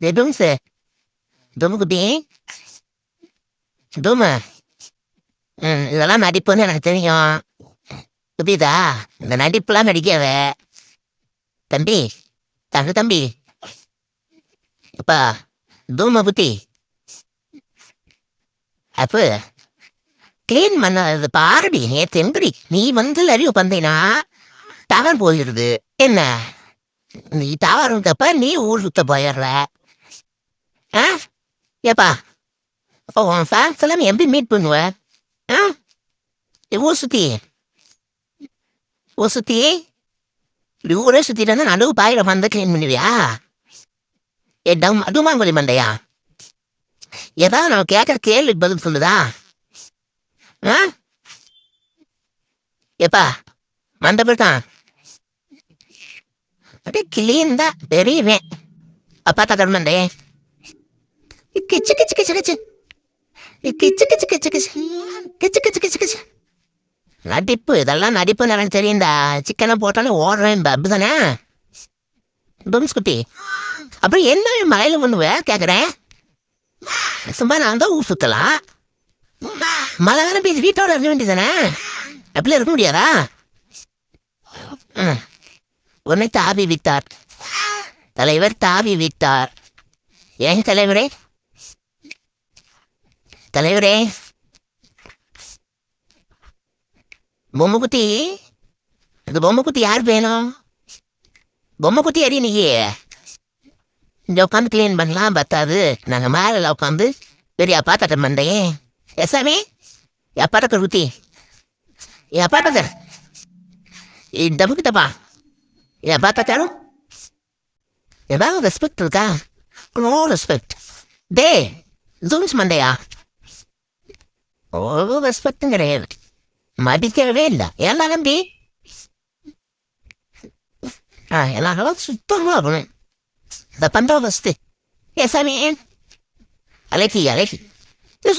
டூம்ஸு தும்மு குட்டி டூமு ம் இதெல்லாம் நடிப்புன்னு எனக்கு தெரியும் புரியுதா இந்த நடிப்புலாம் நடிக்காத தம்பி தங்க தம்பி அப்பா தூமை புத்தி அப்போ கிளீன் பண்ண அது பாருடி நேற்று எங்கடி நீ வந்து அறிவு பந்தீனா டவர் போயிடுது என்ன நீ டவர் இருக்கப்ப நீ ஊர் சுத்த போயிடுற ஆ? ஏப்பா. அப்போ உன் ஃபேன்ஸ் எல்லாம் எப்படி மீட் பண்ணுவ? ஆ? ஏ, ஊர் சுத்தி. ஊர் சுத்தி? இப்படி ஊரே சுத்திட்டு வந்து நடுவு பாயில வந்து க்ளீன் பண்ணுவியா? ஏ டம் அதுமாங்குழி மண்டையா? ஏதாவது நான் கேட்குற கேள்விக்கு பதில் சொல்லுதா ஆ? ஏப்பா மண்டபம் தான். அப்படியே கிளீன் தான் பெரியவன் அப்பா தகர் கிச்சு கிச்சு கிச்சு கிச்சு கிச்சு கிச்சு கிச்சு கிச்சு கிச்சு கிச்சு கிச்சு கிச்சு நடிப்பு இதெல்லாம் நடிப்பு எனக்கு தெரியும்டா சிக்கனை போட்டாலே ஓடுறேன் அப்படிதானே பம்ஸ் குட்டி அப்புறம் என்ன மலையில பண்ணுவ கேக்குறேன் சும்மா நான் தான் ஊர் சுத்தலாம் மழை வேற பேசி வீட்டோட இருக்க வேண்டியதானே அப்படிலாம் இருக்க முடியாதா உன்னை தாவி விட்டார் தலைவர் தாவி விட்டார் ஏன் தலைவரே தலைவரே. பொம்மைக்குத்தி இந்த பொம்மைக்குத்தி யார் வேணும்? பொம்மைக்குத்தி அறிய நீ இந்த உட்காந்து கிளீன் பண்ணலாம் பத்தாது. நாங்கள் மேலே உட்காந்து பெரிய அப்பா தட்டம் பண்ணேன் எஸ்ஸாமி அப்பா தக்கர் குத்தி என் அப்பா தக்கர் இந்த புக்கிட்டப்பா என் அப்பா தச்சாலும் எதாவது ரெஸ்பெக்ட் இருக்கா? நோ ரெஸ்பெக்ட் டே ஜூம்ஸ் மண்டையா Respectangrevet. Maar die kerwinda. Ja, maar hem die. Ah, ela gosta todo logo, né? Dá pra andar você. E sabe, hein? Olha aqui, olha aqui. Eu.